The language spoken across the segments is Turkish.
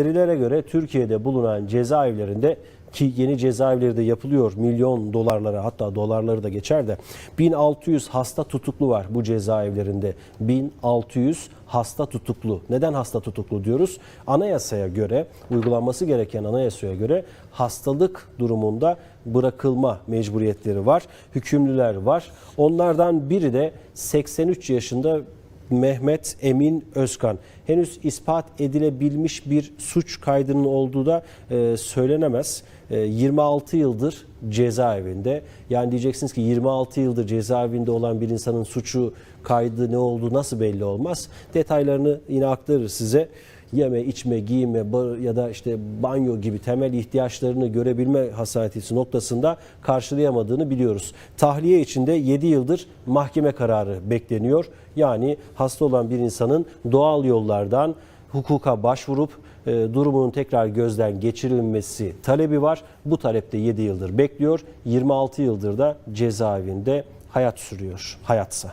Verilere göre Türkiye'de bulunan cezaevlerinde ki yeni cezaevleri de yapılıyor milyon dolarlara hatta dolarları da geçer de 1600 hasta tutuklu var bu cezaevlerinde 1600 hasta tutuklu. Neden hasta tutuklu diyoruz? Anayasaya göre uygulanması gereken anayasaya göre hastalık durumunda bırakılma mecburiyetleri var. Hükümlüler var. Onlardan biri de 83 yaşında Mehmet Emin Özkan. Henüz ispat edilebilmiş bir suç kaydının olduğu da e, söylenemez. E, 26 yıldır cezaevinde. Yani diyeceksiniz ki 26 yıldır cezaevinde olan bir insanın suçu kaydı ne olduğu nasıl belli olmaz. Detaylarını yine aktarır size yeme, içme, giyinme bar- ya da işte banyo gibi temel ihtiyaçlarını görebilme hassasiyeti noktasında karşılayamadığını biliyoruz. Tahliye içinde 7 yıldır mahkeme kararı bekleniyor. Yani hasta olan bir insanın doğal yollardan hukuka başvurup e, durumunun tekrar gözden geçirilmesi talebi var. Bu talep de 7 yıldır bekliyor. 26 yıldır da cezaevinde hayat sürüyor. Hayatsa.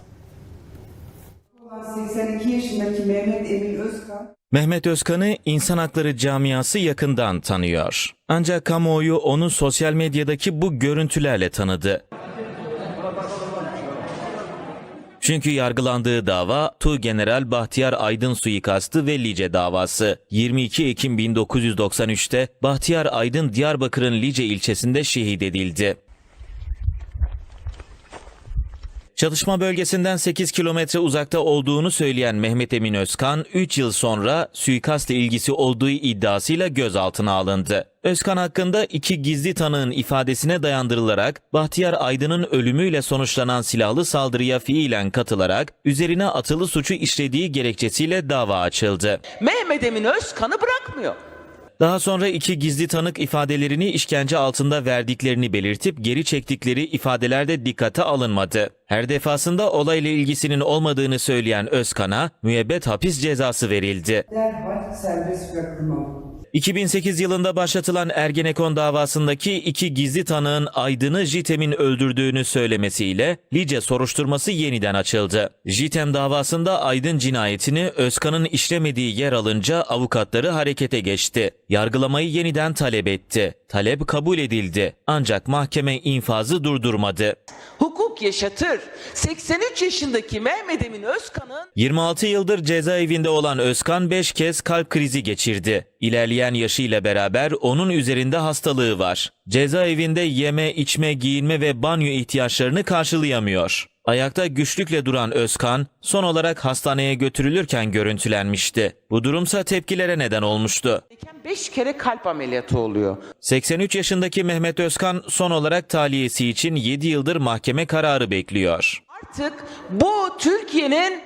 Olan 82 yaşındaki Mehmet Emin Özkan Mehmet Özkan'ı insan hakları camiası yakından tanıyor. Ancak kamuoyu onu sosyal medyadaki bu görüntülerle tanıdı. Çünkü yargılandığı dava Tuğgeneral Bahtiyar Aydın suikastı ve Lice davası. 22 Ekim 1993'te Bahtiyar Aydın Diyarbakır'ın Lice ilçesinde şehit edildi. Çalışma bölgesinden 8 kilometre uzakta olduğunu söyleyen Mehmet Emin Özkan, 3 yıl sonra suikastla ilgisi olduğu iddiasıyla gözaltına alındı. Özkan hakkında iki gizli tanığın ifadesine dayandırılarak Bahtiyar Aydın'ın ölümüyle sonuçlanan silahlı saldırıya fiilen katılarak üzerine atılı suçu işlediği gerekçesiyle dava açıldı. Mehmet Emin Özkan'ı bırakmıyor. Daha sonra iki gizli tanık ifadelerini işkence altında verdiklerini belirtip geri çektikleri ifadelerde dikkate alınmadı. Her defasında olayla ilgisinin olmadığını söyleyen Özkan'a müebbet hapis cezası verildi. derhal serbest bırakılmalı. 2008 yılında başlatılan Ergenekon davasındaki iki gizli tanığın Aydın'ı Jitem'in öldürdüğünü söylemesiyle Lice soruşturması yeniden açıldı. Jitem davasında Aydın cinayetini Özkan'ın işlemediği yer alınca avukatları harekete geçti. Yargılamayı yeniden talep etti. Talep kabul edildi. Ancak mahkeme infazı durdurmadı. Hukuk yaşatır. 83 yaşındaki Mehmet Emin Özkan'ın 26 yıldır cezaevinde olan Özkan 5 kez kalp krizi geçirdi. İlerleyen yaşıyla beraber onun üzerinde hastalığı var. Cezaevinde yeme, içme, giyinme ve banyo ihtiyaçlarını karşılayamıyor. Ayakta güçlükle duran Özkan son olarak hastaneye götürülürken görüntülenmişti. Bu durumsa tepkilere neden olmuştu. 5 kere kalp ameliyatı oluyor. 83 yaşındaki Mehmet Özkan son olarak tahliyesi için 7 yıldır mahkeme kararı bekliyor. Artık bu Türkiye'nin